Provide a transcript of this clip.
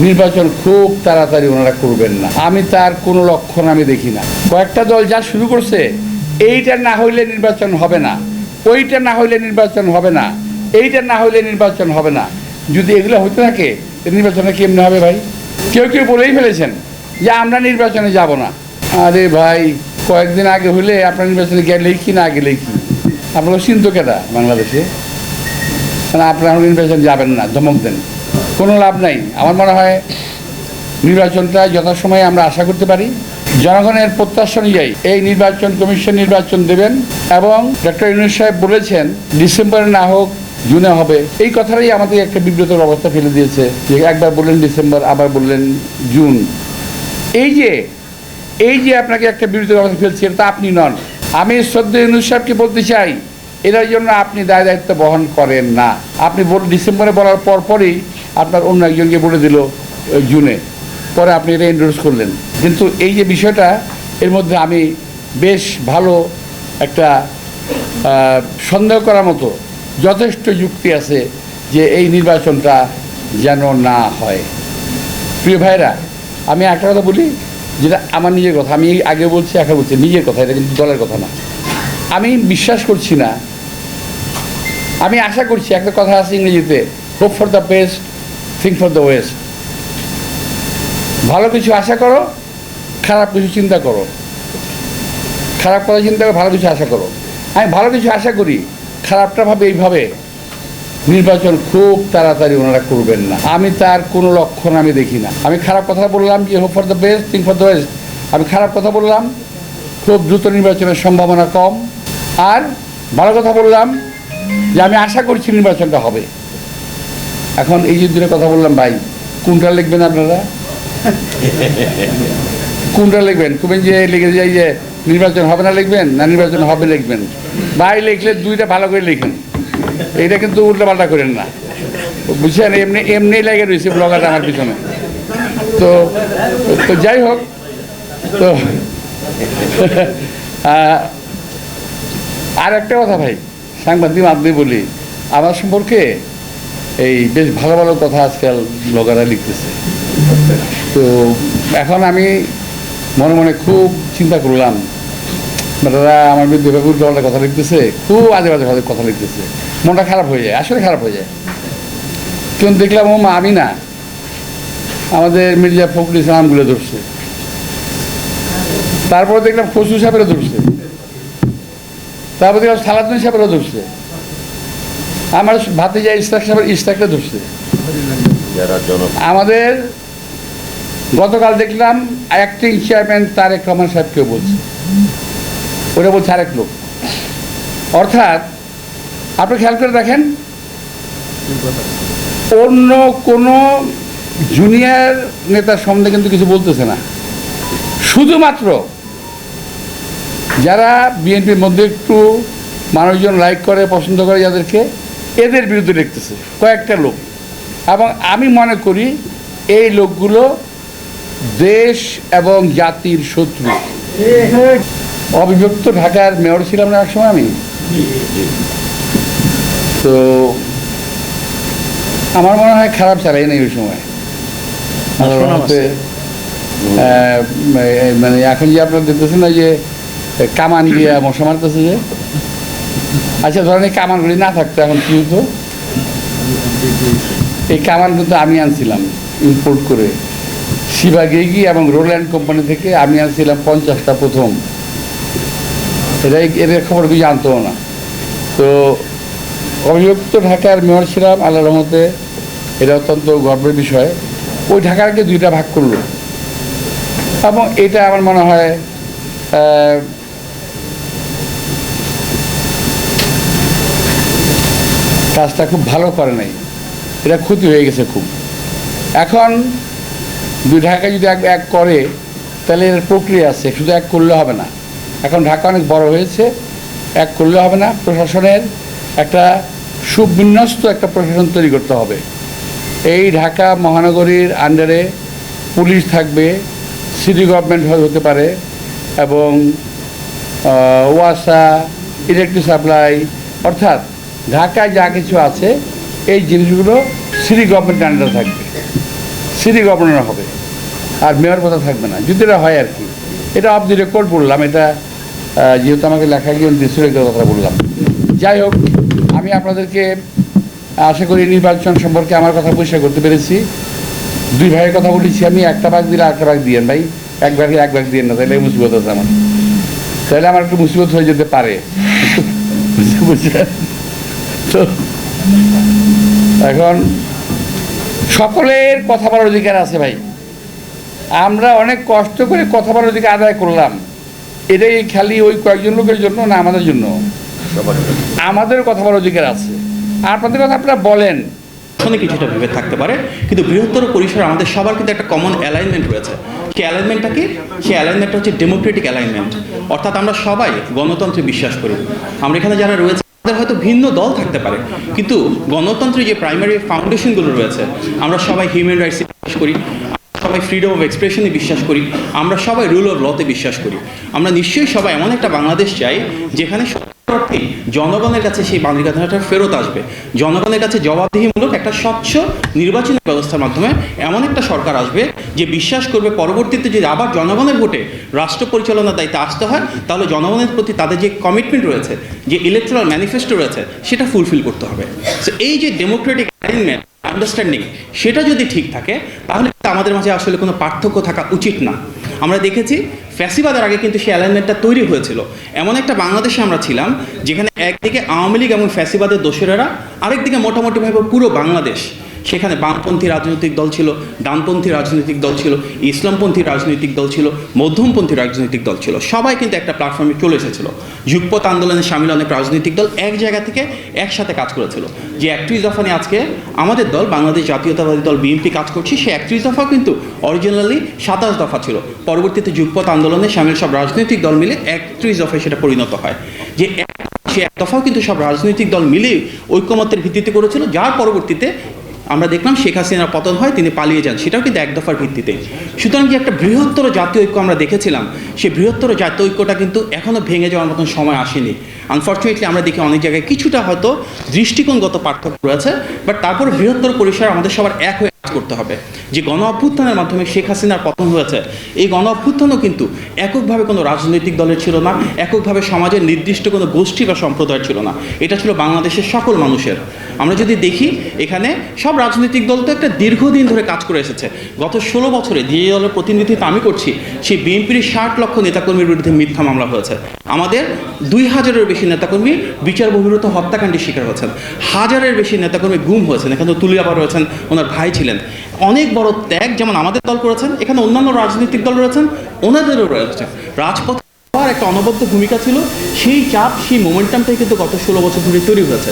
নির্বাচন খুব তাড়াতাড়ি ওনারা করবেন না। আমি তার কোনো লক্ষণ আমি দেখি না। কয়েকটা দল যা শুরু করছে, এইটা না হইলে নির্বাচন হবে না। ওইটা না হইলে নির্বাচন হবে না। এইটা না হইলে নির্বাচন হবে না। যদি এগুলো হতে থাকে নির্বাচনে কেমনে হবে ভাই? কেউ কেউ বলেই ফেলেছেন যে আমরা নির্বাচনে যাব না। আরে ভাই, কয়েকদিন আগে হইলে আপনার নির্বাচনে গেলেই কি, না গেলেই কি? আপনারা চিন্ত কেটা বাংলাদেশে? মানে আপনারা নির্বাচন যাবেন না, ধমক দেন। কোনো লাভ নাই। আমার মনে হয় নির্বাচনটা যথাসময়ে আমরা আশা করতে পারি। জনগণের প্রত্যাশা অনুযায়ী এই নির্বাচন কমিশন নির্বাচন দেবেন এবং ডক্টর ইউনুস সাহেব বলেছেন, ডিসেম্বরে না হোক জুনে হবে। এই কথাটাই আমাদের একটা বিব্রতর অবস্থা ফেলে দিয়েছে যে একবার বললেন ডিসেম্বর, আবার বললেন জুন। এই যে এই যে আপনাকে একটা বিরোধী অবস্থা ফেলছি, এটা আপনি নন। আমি শ্রদ্ধা ইউনুস সাহেবকে বলতে চাই এটার জন্য আপনি দায় দায়িত্ব বহন করেন না। আপনি ডিসেম্বরে বলার পর পরই আপনার অন্য একজনকে বলে দিল জুনে। পরে আপনি এটা ইন্ট্রোডিউস করলেন। কিন্তু এই যে বিষয়টা, এর মধ্যে আমি বেশ ভালো একটা সন্দেহ করার মতো যথেষ্ট যুক্তি আছে যে এই নির্বাচনটা যেন না হয়। প্রিয় ভাইরা আমি একটা কথা বলি, যেটা আমার নিজের কথা, আমি আগে বলছি, এখন বলছি, নিজের কথা, এটা কিন্তু দলের কথা না। আমি বিশ্বাস করছি না, আমি আশা করছি, একটা কথা আছে ইংরেজিতে hope for the best think for the worst ভালো কিছু আশা করো, খারাপ কিছু চিন্তা করো। খারাপ কথা চিন্তা করো ভালো কিছু আশা করো। আমি ভালো কিছু আশা করি, খারাপটা ভাবে এইভাবে। নির্বাচন খুব তাড়াতাড়ি ওনারা করবেন না। আমি তার কোনো লক্ষণ আমি দেখি না। আমি খারাপ কথা বললাম যে hope for the best think for the worst আমি খারাপ কথা বললাম, খুব দ্রুত নির্বাচনের সম্ভাবনা কম। আর ভালো কথা বললাম যে আমি আশা করছি নির্বাচনটা হবে। এখন এই যে কথা বললাম, ভাই, কোনটা লিখবেন আপনারা? কোনটা লিখবেন? কুবেন যে লিখে যাই যে নির্বাচন হবে না লিখবেন, না নির্বাচন হবে লিখবেন? ভাই লিখলে দুইটা ভালো করে লিখেন। এটা কিন্তু উল্টো পাল্টা করেন না। বুঝছেন? এমনি এমনি লেগে রয়েছে ব্লগারটা আমার পিছনে। তো তো যাই হোক, তো আর একটা কথা ভাই, সাংবাদিক আপনি বলি, আমার সম্পর্কে এই বেশ ভালো ভালো কথা আজকাল ব্লগাররা লিখতেছে। তো এখন আমি মনে মনে খুব চিন্তা করলাম তারা আমার বিরুদ্ধে উল্টোপাল্টা কথা লিখতেছে, খুব আজে বাজে ভাবে কথা লিখতেছে। মনটা খারাপ হয়ে যায়, আসলে খারাপ হয়ে যায়। তখন দেখলাম ও মা আমি না, আমাদের মির্জা ফখরুল ইসলামগুলো ধরছে। তারপরে দেখলাম খসরু সাহেবেরও ধরছে। তারপর দেখলাম সালাদিন সাহেবেরও ধরছে। আমার ভাতিজা ইস্তাক সাহেবের ইস্তাককে ধরছে। আমাদের গতকাল দেখলাম অ্যাক্টিং চেয়ারম্যান তারেক রহমান সাহেবকেও বলছে। ওটা বলছে আরেক লোক। অর্থাৎ আপনি খেয়াল করে দেখেন অন্য কোনো জুনিয়র নেতার সম্বন্ধে কিন্তু কিছু বলতেছে না। শুধুমাত্র যারা বিএনপির মধ্যে একটু মানুষজন লাইক করে পছন্দ করে যাদেরকে এদের বিরুদ্ধে লিখতেছে কয়েকটা লোক। এবং আমি মনে করি এই লোকগুলো দেশ এবং জাতির শত্রু। অবিভক্ত ঢাকার মেয়র ছিলাম না একসময় আমি। তো আমার মনে হয় খারাপ চালাই না ওই সময়। মানে এখন যে আপনারা দেখতেছেন না যে কামান দিয়ে মশা মারতেছে যে আচ্ছা ধরেন এই কামানগুলি না থাকতো, এখন কি হতো? এই কামান কিন্তু আমি আনছিলাম ইম্পোর্ট করে। শিবাগেগি এবং রোল্যান্ড কোম্পানি থেকে আমি আনছিলাম পঞ্চাশটা প্রথম। এটা এদের খবর কিছু জানতো না। তো অভিযুক্ত ঢাকার মেয়র ছিলাম আল্লাহ রহমতে। এটা অত্যন্ত গর্বের বিষয়। ওই ঢাকাকে দুইটা ভাগ করল। এবং এটা আমার মনে হয় কাজটা খুব ভালো করে নাই। এটা ক্ষতি হয়ে গেছে খুব। এখন দুই ঢাকা যদি এক এক করে, তাহলে এর প্রক্রিয়া আছে, শুধু এক করলে হবে না। এখন ঢাকা অনেক বড় হয়েছে, এক করলে হবে না। প্রশাসনের একটা সুবিন্যস্ত একটা প্রশাসন তৈরি করতে হবে। এই ঢাকা মহানগরীর আন্ডারে পুলিশ থাকবে সিটি গভর্নমেন্ট হতে পারে, এবং ওয়াসা ইলেকট্রিক সাপ্লাই অর্থাৎ ঢাকায় যা কিছু আছে, এই জিনিসগুলো সিটি গভর্নমেন্ট আন্ডারে থাকবে। সিটি গভর্নর হবে, আর মেয়র কথা থাকবে না। যদি এটা হয় আর কি। এটা অফ দি রেকর্ড বললাম, এটা যেহেতু আমাকে লেখা গিয়ে দিশুর কথা বললাম। যাই হোক, আমি আপনাদেরকে আশা করি নির্বাচন সম্পর্কে আমার কথা পরিষ্কার করতে পেরেছি। দুই ভাইয়ের কথা বলেছি আমি, একটা ভাগ দিলে একটা ভাগ দিয়েন ভাই। এক ভাগে এক ভাগ দিয়েন না, তাহলে মুসিবত আছে আমার। তাহলে আমার একটু মুসিবত হয়ে যেতে পারে। বুঝছেন তো, এখন সকলের কথা বলার অধিকার আছে ভাই। আমরা অনেক কষ্ট করে কথা বলার অধিকার আদায় করলাম। এটাই খালি ওই কয়েকজন লোকের জন্য না আমাদের জন্য? আমাদের কথা বলার অধিকার আছে। আপনাদের কথা আপনারা বলেন। পেছনে কিছুটা ভেবে থাকতে পারে, কিন্তু বৃহত্তর পরিসরে আমাদের সবার কিন্তু একটা কমন অ্যালাইনমেন্ট রয়েছে। সেই অ্যালাইনমেন্টটা কি? সেই অ্যালাইনমেন্টটা হচ্ছে ডেমোক্রেটিক অ্যালাইনমেন্ট অর্থাৎ আমরা সবাই গণতন্ত্রে বিশ্বাস করি। আমরা এখানে যারা রয়েছে তাদের হয়তো ভিন্ন দল থাকতে পারে। কিন্তু গণতন্ত্রের যে প্রাইমারি ফাউন্ডেশনগুলো রয়েছে, আমরা সবাই হিউম্যান রাইটসে বিশ্বাস করি সবাই ফ্রিডম অফ এক্সপ্রেশনে বিশ্বাস করি, আমরা সবাই রুল অফ লতে বিশ্বাস করি। আমরা নিশ্চয়ই সবাই এমন একটা বাংলাদেশ চাই যেখানে জনগণের কাছে সেই বান্দিকাধারাটা ফেরত আসবে। জনগণের কাছে জবাবদিহিমূলক একটা স্বচ্ছ নির্বাচনী ব্যবস্থার মাধ্যমে এমন একটা সরকার আসবে যে বিশ্বাস করবে পরবর্তীতে যদি আবার জনগণের ভোটে রাষ্ট্র পরিচালনার দায়িত্বে আসতে হয়, তাহলে জনগণের প্রতি তাদের যে কমিটমেন্ট রয়েছে, যে ইলেকট্রাল ম্যানিফেস্টো রয়েছে, সেটা ফুলফিল করতে হবে। এই যে ডেমোক্রেটিক অ্যারেঞ্জমেন্ট আন্ডারস্ট্যান্ডিং সেটা যদি ঠিক থাকে, তাহলে আমাদের মাঝে আসলে কোনো পার্থক্য থাকা উচিত না। আমরা দেখেছি ফ্যাসিবাদের আগে কিন্তু সেই অ্যালাইনমেন্টটা তৈরি হয়েছিল। এমন একটা বাংলাদেশে আমরা ছিলাম, যেখানে একদিকে আওয়ামী লীগ এবং ফ্যাসিবাদের দোষেরা আরেকদিকে মোটামুটিভাবে পুরো বাংলাদেশ। সেখানে বামপন্থী রাজনৈতিক দল ছিল, ডানপন্থী রাজনৈতিক দল ছিল, ইসলামপন্থী রাজনৈতিক দল ছিল, মধ্যমপন্থী রাজনৈতিক দল ছিল। সবাই কিন্তু একটা প্ল্যাটফর্মে চলে এসেছিল। যুগপথ আন্দোলনে সামিল অনেক রাজনৈতিক দল এক জায়গা থেকে একসাথে কাজ করেছিল। যে একত্রিশ দফা নিয়ে আজকে আমাদের দল, বাংলাদেশ জাতীয়তাবাদী দল বিএনপি কাজ করছে, সে একত্রিশ দফা কিন্তু অরিজিনালি সাতাশ দফা ছিল। পরবর্তীতে যুগপথ আন্দোলনে সামিল সব রাজনৈতিক দল মিলে একত্রিশ দফায় সেটা পরিণত হয়। যে সে এক দফাও কিন্তু সব রাজনৈতিক দল মিলে ঐক্যমতের ভিত্তিতে করেছিল, যার পরবর্তীতে আমরা দেখলাম শেখ হাসিনার পতন হয়, তিনি পালিয়ে যান। সেটাও কিন্তু এক দফার ভিত্তিতে। সুতরাং কি একটা বৃহত্তর জাতীয় ঐক্য আমরা দেখেছিলাম? সেই বৃহত্তর জাতীয় ঐক্যটা কিন্তু এখনও ভেঙে যাওয়ার মতন সময় আসেনি। আনফর্চুনেটলি আমরা দেখি অনেক জায়গায় কিছুটা হয়তো দৃষ্টিকোণগত পার্থক্য রয়েছে বাট তারপর বৃহত্তর পরিসরে আমাদের সবার এক হয়ে করতে হবে। যে গণ অভ্যুত্থানের মাধ্যমে শেখ হাসিনার পতন হয়েছে, এই গণ অভ্যুত্থানও কিন্তু এককভাবে কোনো রাজনৈতিক দলের ছিল না, এককভাবে সমাজের নির্দিষ্ট কোনো গোষ্ঠী বা সম্প্রদায়ের ছিল না। এটা ছিল বাংলাদেশের সকল মানুষের। আমরা যদি দেখি, এখানে সব রাজনৈতিক দল তো একটা দীর্ঘদিন ধরে কাজ করে এসেছে। গত ষোলো বছরে যে দলের প্রতিনিধিত্ব আমি করছি, সেই বিএনপির ষাট লক্ষ নেতাকর্মীর বিরুদ্ধে মিথ্যা মামলা হয়েছে। আমাদের দুই হাজারের বেশি নেতাকর্মী বিচার বহির্ভূত হত্যাকাণ্ডের শিকার হয়েছেন। হাজারের বেশি নেতাকর্মী গুম হয়েছেন। এখানে তুলিয়াবার রয়েছেন, ওনার ভাই ছিলেন। অনেক বড় ত্যাগ যেমন আমাদের দল করেছেন, এখানে অন্যান্য রাজনৈতিক দল রয়েছেন, ওনাদেরও রয়েছে। রাজপথ একটা অনবদ্য ভূমিকা ছিল, সেই চাপ, সেই মোমেন্টামটাই কিন্তু গত ষোলো বছর ধরে তৈরি হয়েছে।